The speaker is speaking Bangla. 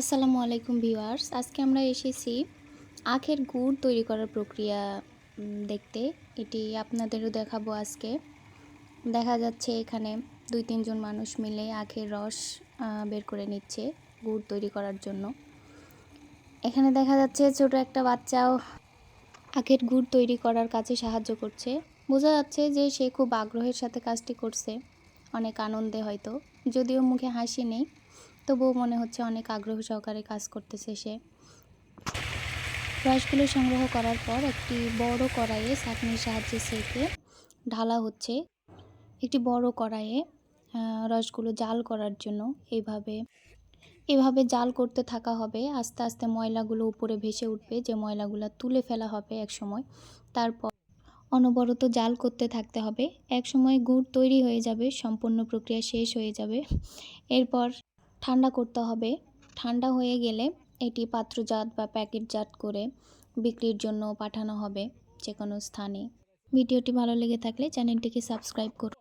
আসসালামু আলাইকুম ভিউয়ার্স, আজকে আমরা এসেছি আখের গুড় তৈরি করার প্রক্রিয়া দেখতে। এটি আপনাদেরও দেখাবো আজকে। দেখা যাচ্ছে এখানে দুই তিনজন মানুষ মিলে আখের রস বের করে নিচ্ছে গুড় তৈরি করার জন্য। এখানে দেখা যাচ্ছে ছোট একটা বাচ্চাও আখের গুড় তৈরি করার কাজে সাহায্য করছে। বোঝা যাচ্ছে যে সে খুব আগ্রহের সাথে কাজটি করছে, অনেক আনন্দে হয়তো, যদিও মুখে হাসি নেই। তবুও মনে হচ্ছে অনেক আগ্রহ সহকারে কাজ করতেছে সে। রসগুলো সংগ্রহ করার পর একটি বড় কড়াইয়ে ছাঁকনির সাহায্যে সেকে ঢালা হচ্ছে। একটি বড় কড়াইয়ে রসগুলো জাল করার জন্য এইভাবে এভাবে জাল করতে থাকা হবে। আস্তে আস্তে ময়লাগুলো উপরে ভেসে উঠবে, যে ময়লাগুলো তুলে ফেলা হবে এক সময় তারপর অনবরত জাল করতে থাকতে হবে। এক সময় গুড় তৈরি হয়ে যাবে, সম্পূর্ণ প্রক্রিয়া শেষ হয়ে যাবে। এরপর ঠান্ডা করতে হবে। ঠান্ডা হয়ে গেলে এটি পাত্রজাত বা প্যাকেটজাত করে বিক্রির জন্য পাঠানো হবে যে কোনো স্থানে। ভিডিওটি ভালো লেগে থাকলে চ্যানেলটিকে সাবস্ক্রাইব করুন।